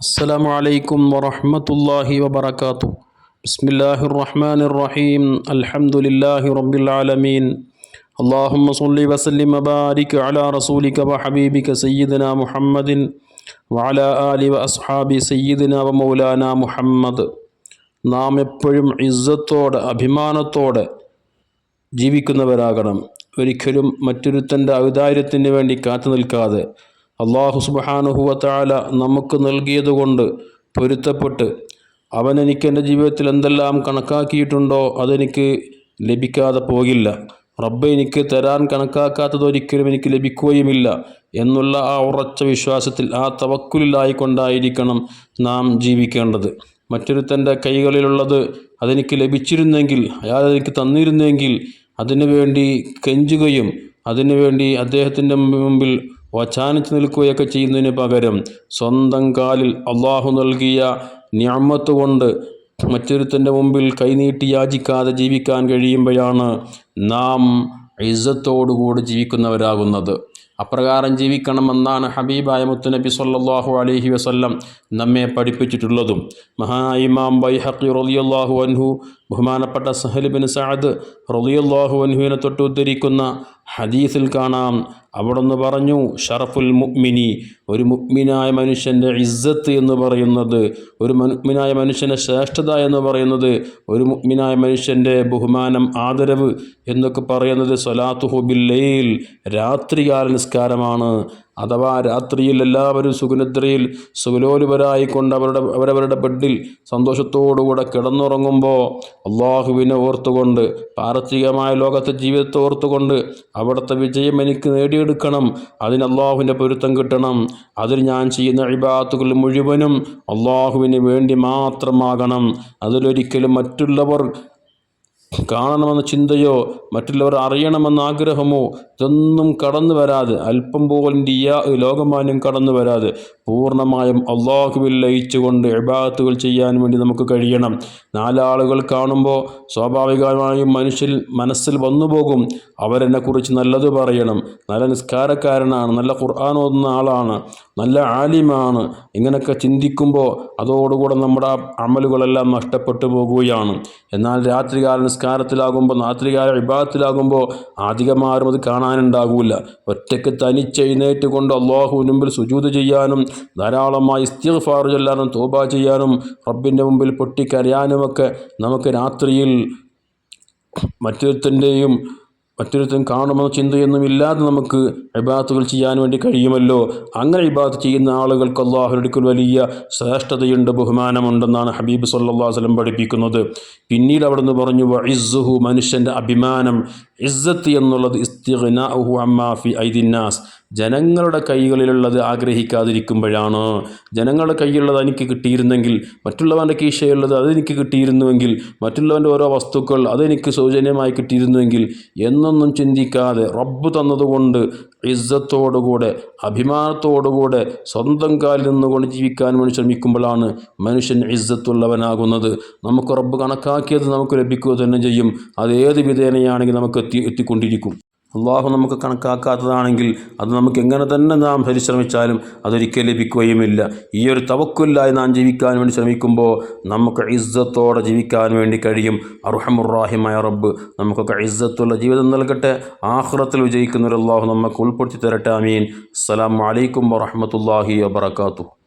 السلام عليكم ورحمة الله وبركاته بسم الله الرحمن الرحيم الحمد لله رب العالمين اللهم صل وسلم وبارك على رسولك وحبيبك سيدنا محمد وعلى آل وأصحاب سيدنا ومولانا محمد നാം എപ്പോഴും ഇസ്സത്തോടെ അഭിമാനത്തോടെ ജീവിക്കുന്നവരാകണം ഒരിക്കലും മറ്റൊരുത്തൻ്റെ ഔദാര്യത്തിന് വേണ്ടി കാത്തു നിൽക്കാതെ അള്ളാഹു സുബാനുഹുവത്താല നമുക്ക് നൽകിയതുകൊണ്ട് പൊരുത്തപ്പെട്ട് അവൻ എനിക്ക് എന്റെ ജീവിതത്തിൽ എന്തെല്ലാം കണക്കാക്കിയിട്ടുണ്ടോ അതെനിക്ക് ലഭിക്കാതെ പോകില്ല. റബ്ബ് എനിക്ക് തരാൻ കണക്കാക്കാത്തത് ഒരിക്കലും എനിക്ക് ലഭിക്കുകയുമില്ല എന്നുള്ള ആ ഉറച്ച വിശ്വാസത്തിൽ ആ തവക്കുലിലായിക്കൊണ്ടായിരിക്കണം നാം ജീവിക്കേണ്ടത്. മറ്റൊരുത്തന്റെ കൈകളിലുള്ളത് അതെനിക്ക് ലഭിച്ചിരുന്നെങ്കിൽ അയാൾ എനിക്ക് തന്നിരുന്നെങ്കിൽ അതിനുവേണ്ടി കെഞ്ചുകയും അതിനുവേണ്ടി അദ്ദേഹത്തിന്റെ മുമ്പിൽ വച്ചാനിച്ച് നിൽക്കുകയൊക്കെ ചെയ്യുന്നതിന് പകരം സ്വന്തം കാലിൽ അള്ളാഹു നൽകിയ ഞാമത്ത് കൊണ്ട് മറ്റൊരുത്തന്റെ മുമ്പിൽ കൈനീട്ടി യാചിക്കാതെ ജീവിക്കാൻ കഴിയുമ്പോഴാണ് നാം ഇസ്സത്തോടുകൂടി ജീവിക്കുന്നവരാകുന്നത്. അപ്രകാരം ജീവിക്കണമെന്നാണ് ഹബീബായ മുത്തുനബി സല്ലാഹു അലഹി വസല്ലം നമ്മെ പഠിപ്പിച്ചിട്ടുള്ളതും. മഹാനായ ഇമാം ബൈഹഖി റളിയല്ലാഹു അൻഹു ബഹുമാനപ്പെട്ട സഹലിബിൻ സഅദ് റളിയല്ലാഹു അൻഹുവിനെ തൊട്ട് ഉദ്ധരിക്കുന്ന ഹദീസിൽ കാണാം. അവിടുന്ന് പറഞ്ഞു ഷറഫുൽ മുഅ്മിനി ഒരു മുഅ്മിനായ മനുഷ്യന്റെ ഇസ്സത്ത് എന്ന് പറയുന്നത് ഒരു മുഅ്മിനായ മനുഷ്യന്റെ ശ്രേഷ്ഠത എന്ന് പറയുന്നത് ഒരു മുഅ്മിനായ മനുഷ്യന്റെ ബഹുമാനം ആദരവ് എന്നൊക്കെ പറയുന്നത് സൊലാത്തുഹുബില്ലയിൽ രാത്രികാല നിസ്കാരമാണ്. അഥവാ രാത്രിയിൽ എല്ലാവരും സുഖനിദ്രയിൽ സുഖലോലുപരായിക്കൊണ്ട് അവരുടെ അവരവരുടെ ബെഡിൽ സന്തോഷത്തോടുകൂടെ കിടന്നുറങ്ങുമ്പോൾ അള്ളാഹുവിനെ ഓർത്തുകൊണ്ട് പാരത്രികമായ ലോകത്തെ ജീവിതത്തെ ഓർത്തുകൊണ്ട് അവിടുത്തെ വിജയം എനിക്ക് നേടിയെടുക്കണം അതിന് അള്ളാഹുവിന്റെ പൊരുത്തം കിട്ടണം അതിൽ ഞാൻ ചെയ്യുന്ന ഇബാത്തുകൾ മുഴുവനും അള്ളാഹുവിന് വേണ്ടി മാത്രമാകണം. അതിലൊരിക്കലും മറ്റുള്ളവർ കാണണമെന്ന ചിന്തയോ മറ്റുള്ളവർ അറിയണമെന്ന ആഗ്രഹമോ ഇതൊന്നും കടന്നു വരാതെ അല്പം പോലും ഡിയ ലോകമാന്യം കടന്നു വരാതെ പൂർണമായും അള്ളാഹുവിൽ ലയിച്ചുകൊണ്ട് എബാത്തുകൾ ചെയ്യാൻ വേണ്ടി നമുക്ക് കഴിയണം. നാലാളുകൾ കാണുമ്പോൾ സ്വാഭാവികമായും മനുഷ്യൻ മനസ്സിൽ വന്നു പോകും അവരെന്നെക്കുറിച്ച് നല്ലത് പറയണം. നല്ല നിസ്കാരക്കാരനാണ് നല്ല ഖുർആൻ ഓതുന്ന ആളാണ് നല്ല ആലിമാണ്. ഇങ്ങനെയൊക്കെ ചിന്തിക്കുമ്പോൾ അതോടുകൂടെ നമ്മുടെ അമലുകളെല്ലാം നഷ്ടപ്പെട്ടു പോകുകയാണ്. എന്നാൽ രാത്രികാല നിസ്കാരത്തിലാകുമ്പോൾ രാത്രികാല വിഭാഗത്തിലാകുമ്പോൾ അധികമാരും അത് കാണാനുണ്ടാകില്ല ഒറ്റയ്ക്ക് തനിച്ചെഴുന്നേറ്റ് കൊണ്ട് അള്ളാഹുവിന് മുമ്പിൽ സുജൂത് ചെയ്യാനും ധാരാളമായി ഇസ്തിഗ്ഫാർ ചൊല്ലാനും തോബ ചെയ്യാനും റബ്ബിന്റെ മുമ്പിൽ പൊട്ടിക്കരയാനുമൊക്കെ നമുക്ക് രാത്രിയിൽ മറ്റൊരുത്തന്റെയും മറ്റൊരുത്തൻ കാണുമെന്ന ചിന്തയൊന്നും ഇല്ലാതെ നമുക്ക് ഇബാത്തുകൾ ചെയ്യാൻ വേണ്ടി കഴിയുമല്ലോ? അങ്ങനെ ഇബാത്ത് ചെയ്യുന്ന ആളുകൾക്ക് അള്ളാഹുനടുക്കൽ വലിയ ശ്രേഷ്ഠതയുണ്ട് ബഹുമാനമുണ്ടെന്നാണ് ഹബീബ് സല്ലാ വസ്ലം പഠിപ്പിക്കുന്നത്. പിന്നീട് അവിടുന്ന് പറഞ്ഞു ഇസ്സുഹു മനുഷ്യന്റെ അഭിമാനം ഇസ്സത്ത് എന്നുള്ളത് ഇസ്തിഹ്നാഹു അമ്മാഫി ഐദിന്നാസ് ജനങ്ങളുടെ കൈകളിലുള്ളത് ആഗ്രഹിക്കാതിരിക്കുമ്പോഴാണ്. ജനങ്ങളുടെ കൈയിലുള്ളത് എനിക്ക് കിട്ടിയിരുന്നെങ്കിൽ മറ്റുള്ളവന്റെ കീശയുള്ളത് അതെനിക്ക് കിട്ടിയിരുന്നുവെങ്കിൽ മറ്റുള്ളവന്റെ ഓരോ വസ്തുക്കൾ അതെനിക്ക് സൗജന്യമായി കിട്ടിയിരുന്നുവെങ്കിൽ എന്നൊന്നും ചിന്തിക്കാതെ റബ്ബ് തന്നതുകൊണ്ട് ഇസ്സത്തോടുകൂടെ അഭിമാനത്തോടുകൂടെ സ്വന്തം കാലിൽ നിന്നുകൊണ്ട് ജീവിക്കാൻ വേണ്ടി ശ്രമിക്കുമ്പോഴാണ് മനുഷ്യൻ ഇസ്സത്തുള്ളവനാകുന്നത്. നമുക്ക് റബ്ബ് കണക്കാക്കിയത് നമുക്ക് ലഭിക്കുക തന്നെ ചെയ്യും. അത് ഏത് വിധേനയാണെങ്കിൽ നമുക്ക് എത്തി എത്തിക്കൊണ്ടിരിക്കും. അള്ളാഹു നമുക്ക് കണക്കാക്കാത്തതാണെങ്കിൽ അത് നമുക്ക് എങ്ങനെ തന്നെ നാം പരിശ്രമിച്ചാലും അതൊരിക്കലും ലഭിക്കുകയുമില്ല. ഈ ഒരു തവക്കുല്ലായി നാം ജീവിക്കാൻ വേണ്ടി ശ്രമിക്കുമ്പോൾ നമുക്ക് ഇസ്സത്തോടെ ജീവിക്കാൻ വേണ്ടി കഴിയും. അർഹമുറാഹിമായ റബ്ബ് നമുക്കൊക്കെ ഇസ്സത്തുള്ള ജീവിതം നൽകട്ടെ. ആഹ്റത്തിൽ വിജയിക്കുന്നൊരു അള്ളാഹു നമുക്ക് ഉൾപ്പെടുത്തി തരട്ടെ. അമീൻ അസ്സലാമു വലൈക്കും വറഹമത്തല്ലാഹി വബർക്കാത്തു